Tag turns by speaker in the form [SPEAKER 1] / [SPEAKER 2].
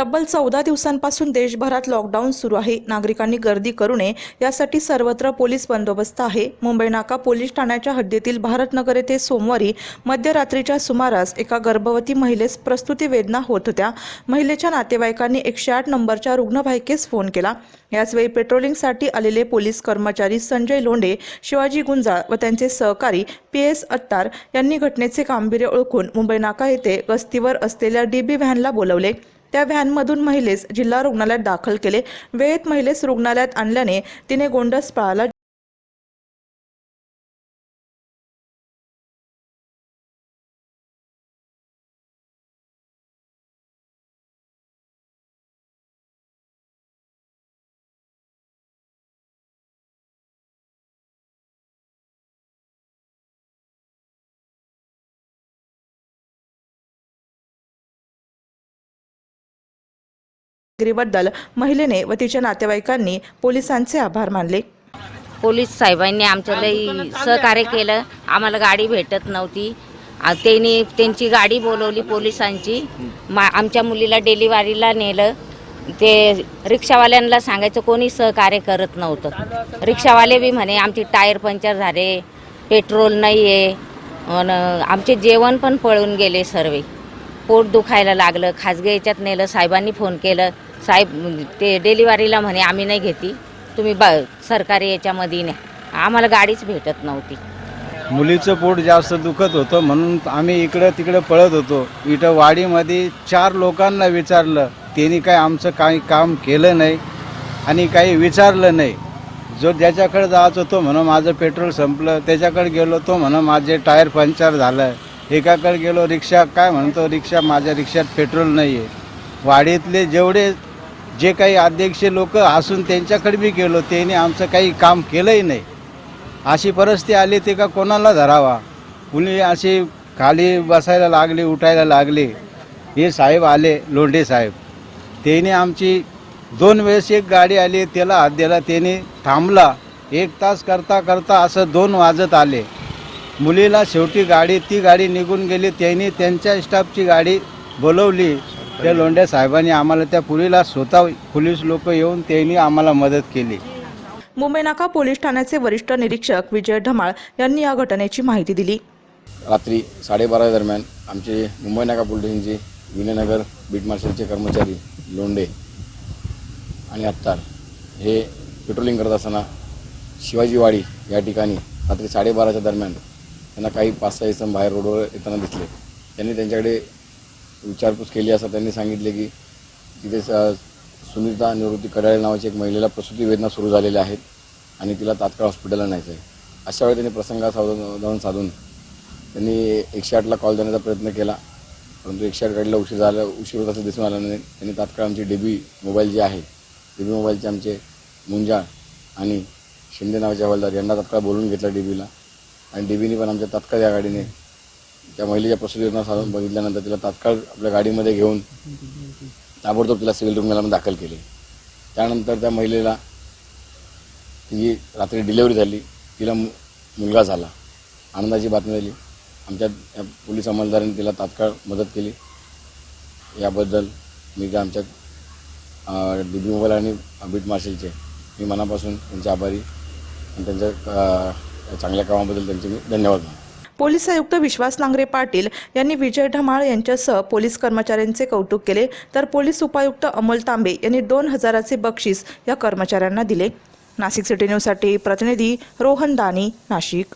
[SPEAKER 1] तब्बल चौदा दिवसांपासून देशभरात लॉकडाऊन सुरू आहे. नागरिकांनी गर्दी करू नये यासाठी सर्वत्र पोलीस बंदोबस्त आहे. मुंबई नाका पोलीस ठाण्याच्या हद्दीतील भारतनगर येथे सोमवारी मध्यरात्रीच्या सुमारास एका गर्भवती महिलेस प्रस्तुती वेदना होत होत्या. महिलेच्या नातेवाईकांनी एकशे आठ नंबरच्या रुग्णवाहिकेस फोन केला. याचवेळी पेट्रोलिंगसाठी आलेले पोलीस कर्मचारी संजय लोंढे शिवाजी गुंजाळ व त्यांचे सहकारी पी एस अत्तार यांनी घटनेचे गांभीर्य ओळखून मुंबई नाका येथे गस्तीवर असलेल्या डीबी व्हॅनला बोलवले. त्या व्हॅनमधून महिलेस जिल्हा रुग्णालयात दाखल केले. वेळेत महिलेस रुग्णालयात आणल्याने तिने गोंडस पाळाला कामगिरीबद्दल महिलेने व तिच्या नातेवाईकांनी पोलिसांचे आभार मानले.
[SPEAKER 2] पोलीस साहेबांनी आमच्यालाही लई सहकार्य केलं. आम्हाला गाडी भेटत नव्हती. त्यांनी त्यांची गाडी बोलवली पोलिसांची. मा आमच्या मुलीला डिलिव्हरीला नेलं. ते रिक्षावाल्यांना सांगायचं कोणी सहकार्य करत नव्हतं. रिक्षावाले बी म्हणे आमची टायर पंक्चर झाले पेट्रोल नाही आहे आमचे जेवण पण पळून गेले सर्व. पोट दुखायला लागलं. खाजगी याच्यात नेलं साहेबांनी फोन केलं. साहेब ते डिलिव्हरीला म्हणे आम्ही नाही घेती. तुम्ही ब सरकारी याच्यामध्ये नाही आम्हाला गाडीच भेटत नव्हती.
[SPEAKER 3] मुलीचं पोट जास्त दुखत होतं म्हणून आम्ही इकडं तिकडं पळत होतो. इथं वाडीमध्ये चार लोकांना विचारलं. त्यांनी काय आमचं काही काम केलं नाही आणि काही विचारलं नाही. जो ज्याच्याकडे जायचं होतो म्हणून माझं पेट्रोल संपलं. त्याच्याकडे गेलो तो म्हणून माझे टायर पंक्चर झालं. एकाकडे गेलो रिक्षा काय म्हणतो रिक्षा? माझ्या रिक्षात पेट्रोल नाही आहे वाडीतले जेवढे जे काही अध्यक्ष लोक असून त्यांच्याकडे बी गेलो त्यांनी आमचं काही काम केलंही नाही. अशी परिस्थिती आली ते का कोणाला धरावा? कुणी अशी खाली बसायला लागली उठायला लागली? हे साहेब आले लोंढे साहेब. त्याने आमची दोन वेळेस एक गाडी आली त्याला हात दिला त्याने थांबला. एक तास करता करता असं दोन वाजत आले. मुलीला शेवटी गाडी ती गाडी निघून गेली त्यांनी त्यांच्या स्टाफची गाडी बोलवली. त्या लोंढे साहेबांनी आम्हाला त्या पुलीला स्वतः पोलीस लोक येऊन त्यांनी आम्हाला मदत केली.
[SPEAKER 1] मुंबई नाका पोलीस ठाण्याचे वरिष्ठ निरीक्षक विजय ढमाळ यांनी या घटनेची माहिती दिली.
[SPEAKER 4] रात्री साडेबारा दरम्यान आमचे मुंबई नाका पोलीस स्टेशनचे विनयनगर बीट मार्शलचे कर्मचारी लोंडे आणि अत्तार हे पेट्रोलिंग करत असताना शिवाजीवाडी या ठिकाणी रात्री साडेबाराच्या दरम्यान त्यांना काही पाच सहा इसम बाहेर रोडवर येताना दिसले. त्यांनी त्यांच्याकडे विचारपूस केली असता त्यांनी सांगितले की तिथे स- सुनीता निवृत्ती कडाळे नावाची एक महिलेला प्रसूती वेदना सुरू झालेल्या आहेत आणि तिला तात्काळ हॉस्पिटलला न्यायचं आहे अशा वेळी त्यांनी प्रसंगा साधून साधून त्यांनी एकशे आठला कॉल देण्याचा प्रयत्न केला. परंतु एकशे आठ गाडीला उशीर झाला उशीर होत असं दिसून आलं नाही त्यांनी तात्काळ आमची डेबी मोबाईल जे आहे डेबी मोबाईलचे आमचे मुंजाळ आणि शिंदे नावाचे हवालदार यांना तात्काळ बोलून घेतलं डेबीला. आणि डेबीने पण आमच्या तात्काळ या गाडीने त्या महिलेच्या प्रसूतीनं साधून बघितल्यानंतर तिला तात्काळ आपल्या गाडीमध्ये घेऊन ताबडतोब तिला सिव्हिल रुग्णालयामध्ये दाखल केले. त्यानंतर त्या महिलेला तिची रात्री डिलेवरी झाली. तिला मु मुलगा झाला. आनंदाची बातमी झाली. आमच्या या पोलीस अंमलदारांनी तिला तात्काळ मदत केली. याबद्दल मी त्या आमच्या डी बी मोबाईल आणि बीट मार्शलचे मी मनापासून त्यांचे आभारी आणि त्यांच्या चांगल्या कामाबद्दल त्यांचे मी धन्यवाद मानतो.
[SPEAKER 1] पोलीस आयुक्त विश्वास नांगरे पाटील यांनी विजय ढमाळ यांच्यासह पोलीस कर्मचाऱ्यांचे कौतुक केले. तर पोलीस उपायुक्त अमोल तांबे यांनी दोन हजाराचे बक्षीस या कर्मचाऱ्यांना दिले. नाशिक सिटी न्यूजसाठी प्रतिनिधी रोहन दानी नाशिक.